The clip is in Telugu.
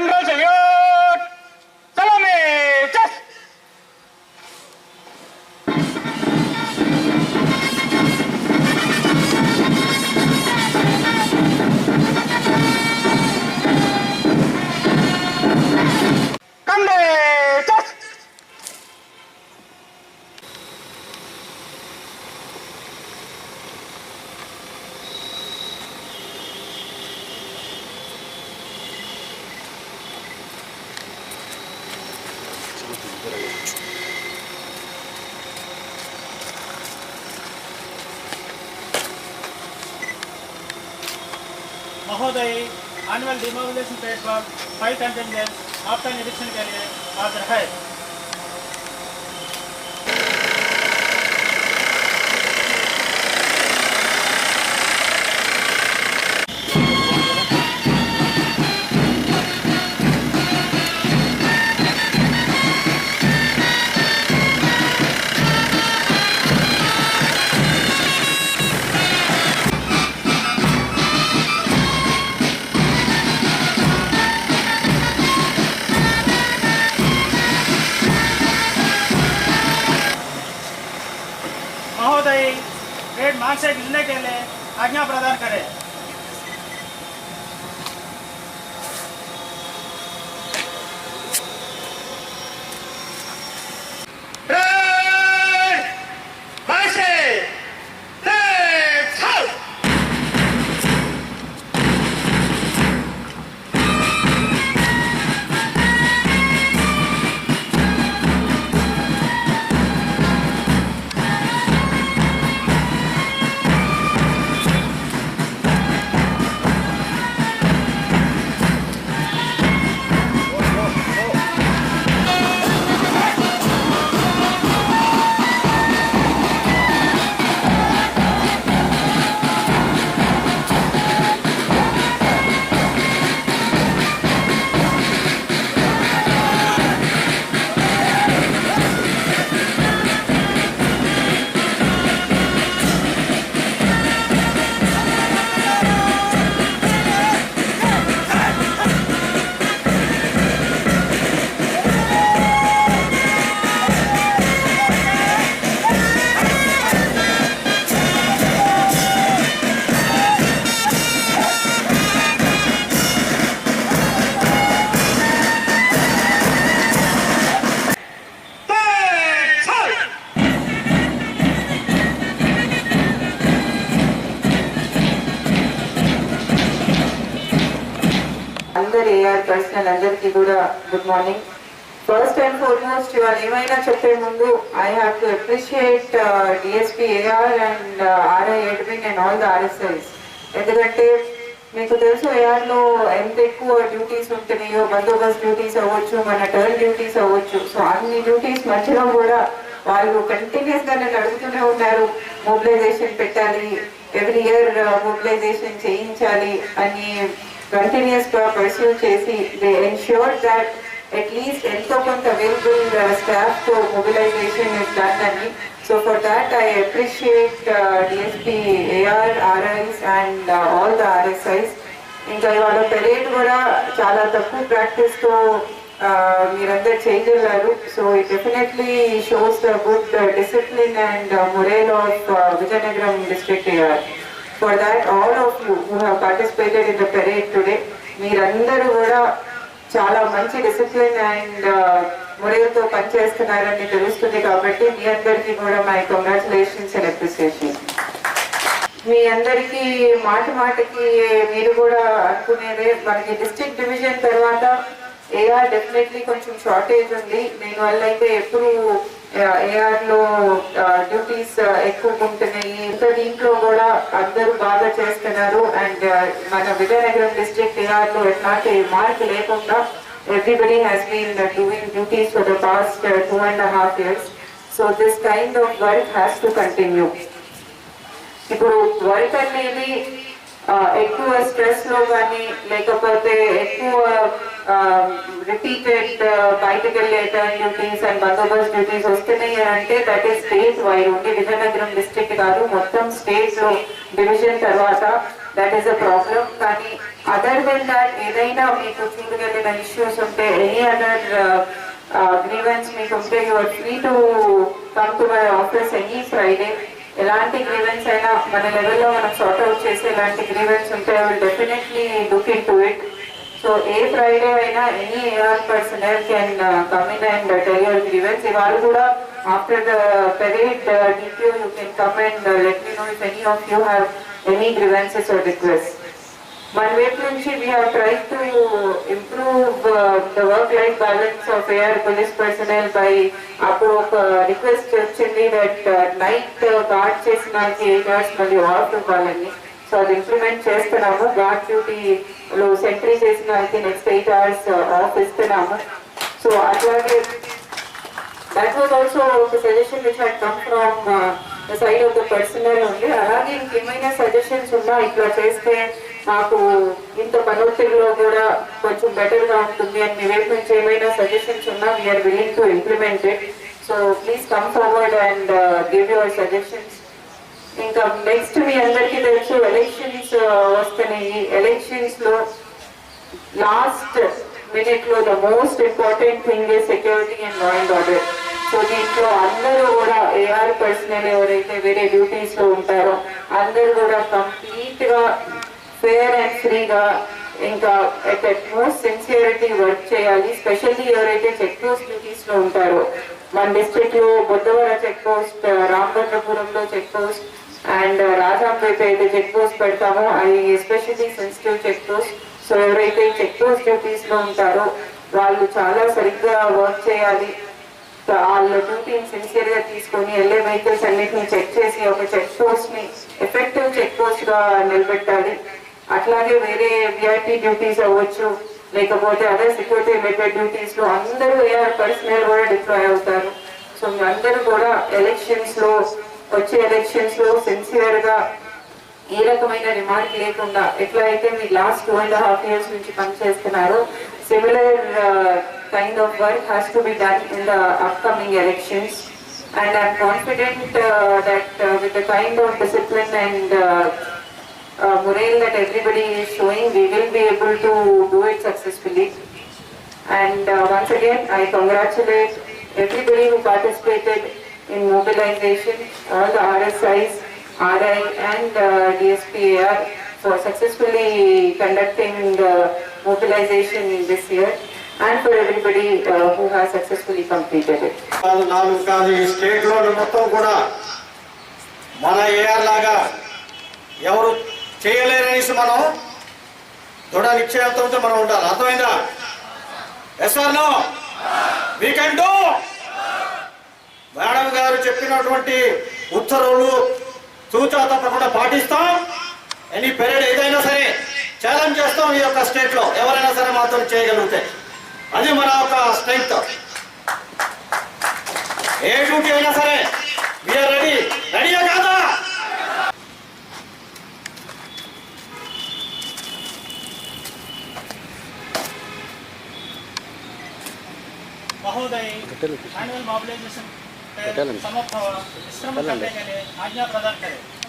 한 거죠. महोदय एनुअल डिमोबिलेशन पेड पर फाइव कंटेंजेंट आफ्टर निरीक्षण के लिए हाजिर है पेड मार्ग से गिरने के लिए आज्ञा प्रदान करें అందరు ఏఆర్ అందరికీ కూడా good morning. First and foremost ఇవాళ ఏమైనా చెప్పే ముందు I have to appreciate DSP AR and RI Edwin and all the RSIs ఎందుకంటే మీకు తెలుసు ఏఆర్లో ఎంత ఎక్కువ డ్యూటీస్ ఉంటున్నాయో బందోబస్తు డ్యూటీస్ అవ్వచ్చు మన టర్న్ డ్యూటీస్ అవ్వచ్చు. సో అన్ని డ్యూటీస్ మధ్యలో కూడా వాళ్ళు కంటిన్యూస్గా నన్ను అడుగుతూనే ఉన్నారు మొబిలైజేషన్ పెట్టాలి ఎవ్రీ ఇయర్ మొబిలైజేషన్ చేయించాలి అని కంటిన్యూస్గా పర్సూ చేసి దే ఎన్ష్యూర్ దట్ అట్లీస్ట్ ఎంతో కొంత అవైలబుల్ స్టాఫ్తో మొబిలైజేషన్ ఇస్ డన్ అని so for that I appreciate DSP AR RIs and all the RSIs ఇంకా ఇవాళ పెరేడ్ కూడా చాలా తక్కువ ప్రాక్టీస్తో ఆ, మీరందరూ చేయగలరు so it definitely shows the good discipline and morale of Vizianagaram district AR for that all of you who have participated in the parade today మీరందరూ కూడా చాలా మంచి డిసిప్లిన్ అండ్ మురేలతో పనిచేస్తున్నారని తెలుస్తుంది కాబట్టి మీ అందరికీ కూడా మై కంగ్రాచులేషన్స్ అండ్ అప్రిసియేషన్ మీ అందరికీ మాట మాటకి మీరు కూడా అనుకునేదే మనకి డిస్ట్రిక్ట్ డివిజన్ తర్వాత ఏఆర్ డెఫినెట్లీ కొంచెం షార్టేజ్ ఉంది. దీనివల్ల అయితే ఎప్పుడు ఏఆర్లో డ్యూటీస్ ఎక్కువ ఉంటున్నాయి ఇంకా దీంట్లో కూడా అందరూ బాగా చేస్తున్నారు. అండ్ మన విజయనగరం డిస్ట్రిక్ట్ ఏఆర్లో ఎట్లాంటి మార్క్ లేకుండా everybody has been doing duties for the past two and half years so this kind of work has to continue ఇప్పుడు వర్క్ అనేది ఎక్కువ స్ట్రెస్లో కానీ లేకపోతే ఎక్కువ రిపీటెడ్ బయటకు వెళ్ళే డ్యూటీస్ అండ్ బందోబస్తు డ్యూటీస్ వస్తున్నాయి అంటే that is state wide only Vizianagaram district కాదు మొత్తం స్టేట్లో డివిజన్ తర్వాత దట్ ఈస్ అ ప్రాబ్లం కానీ అదర్ దెన్ దాట్ ఏదైనా మీకు చూడగలిగిన ఇష్యూస్ ఉంటే ఎనీ అదర్ గ్రీవెన్స్ మీకు ఉంటే your free to come to my office any Friday ఎలాంటి గ్రీవెన్స్ అయినా మన లెవెల్లో మనం సార్ట్ అవుట్ చేసే ఎలాంటి గ్రీవెన్స్ ఉంటే I will definitely look into it so a Friday అయినా any AR personnel can come in and tell your grievance ఇవాళ కూడా after the parade DQ you can come and let me know if any of you have any grievances or request మన వైపు నుంచి we have tried to improve the work life balance of AR police personnel by అప్పుడు ఒక రిక్వెస్ట్ వచ్చింది దట్ నైట్ గార్డ్ చేసిన ఎయిట్ అవర్స్ మళ్ళీ ఆఫ్ ఇవ్వాలని సో అది ఇంప్లిమెంట్ చేస్తున్నాము. గార్డ్ డ్యూటీ లో సెంట్రీ చేసిన అయితే next eight hours uh, off ఇస్తున్నాము. సో అట్లాగే దట్ వాజ్ ఆల్సో ఒక suggestion which had come from side of the personnel ఉంది అలాగే ఇంకేమైనా సజెషన్స్ ఉన్నా ఇట్లా చేస్తే నాకు ఇంత పనొత్తిడిలో కూడా కొంచెం బెటర్గా ఉంటుంది అని మీ వైపు నుంచి ఏమైనా సజెషన్స్ ఉన్నా we are willing to implement it so please come forward and give your suggestions ఇంకా నెక్స్ట్ మీ అందరికీ తెలుసు ఎలక్షన్స్ uh, వస్తున్నాయి. ఎలక్షన్స్లో లాస్ట్ మినిట్లో the most important thing security and law and order so దీంట్లో అందరూ కూడా ఏఆర్ పర్సనల్ ఎవరైతే వేరే డ్యూటీస్లో ఉంటారో అందరూ కూడా కంప్లీట్గా ఫేర్ అండ్ ఫ్రీగా ఇంకా అట్ మోస్ట్ సిన్సియరిటీ వర్క్ చేయాలి. స్పెషల్లీ ఎవరైతే చెక్ పోస్ట్ డ్యూటీస్లో ఉంటారో మన డిస్ట్రిక్ట్లో బుద్ధవర చెక్ పోస్ట్ రామభద్రపురంలో చెక్ పోస్ట్ అండ్ రాజాంపేట అయితే చెక్ పోస్ట్ పెడతామో. అవి especially sensitive check post so ఎవరైతే చెక్ పోస్ట్ డ్యూటీస్లో ఉంటారో వాళ్ళు చాలా సరిగ్గా వర్క్ చేయాలి. వాళ్ళ డ్యూటీని సిన్సియర్గా తీసుకొని వెళ్ళే వెహికల్స్ అన్నిటిని చెక్ చేసి ఒక చెక్ పోస్ట్ని ఎఫెక్టివ్ చెక్ పోస్ట్గా నిలబెట్టాలి. అట్లాగే వేరే విఐపీ డ్యూటీస్ అవ్వచ్చు. లేకపోతే అదే సెక్యూరిటీ రిలేటెడ్ డ్యూటీస్లో అందరూ ఏఆర్ పర్సనల్ కూడా డిప్లాయ్ అవుతారు. సో మీ అందరూ కూడా ఎలక్షన్స్లో వచ్చే ఎలక్షన్స్లో సిన్సియర్గా ఏ రకమైన రిమార్క్ లేకుండా ఎట్లా అయితే మీరు last two and half years నుంచి పనిచేస్తున్నారో similar kind of work has to be done in the upcoming elections and I'm confident that with the kind of discipline and morale that everybody is showing, we will be able to do it successfully. And uh, once again, I congratulate everybody who participated in mobilization, all the RSIs, RI and uh, DSPAR for successfully conducting the mobilization this year and for everybody uh, who has successfully completed it. నాలుగు కాదు ఈ స్టేట్ మొత్తం కూడా మన ఏఆర్ లాగా ఎవరు చేయలేరనేసి మనం దృఢ నిశ్చయంతో మనం ఉండాలి అర్థమైందా yes or no we can do గారు చెప్పినటువంటి ఉత్తర్వులు సూచా తప్పకుండా పాటిస్తాం. ఎనీ పెరేడ్ ఏదైనా సరే ఛాలెంజ్ చేస్తాం ఈ యొక్క స్టేట్లో ఎవరైనా సరే మాత్రం చేయగలిగితే. అది మన యొక్క స్ట్రెంగ్త్ ఏ డ్యూటీ అయినా సరే విఆర్ రెడీ రెడీయా కాదా? మహోదయ్ annual ke dalam. Sama kawan, sama hanya berada ke.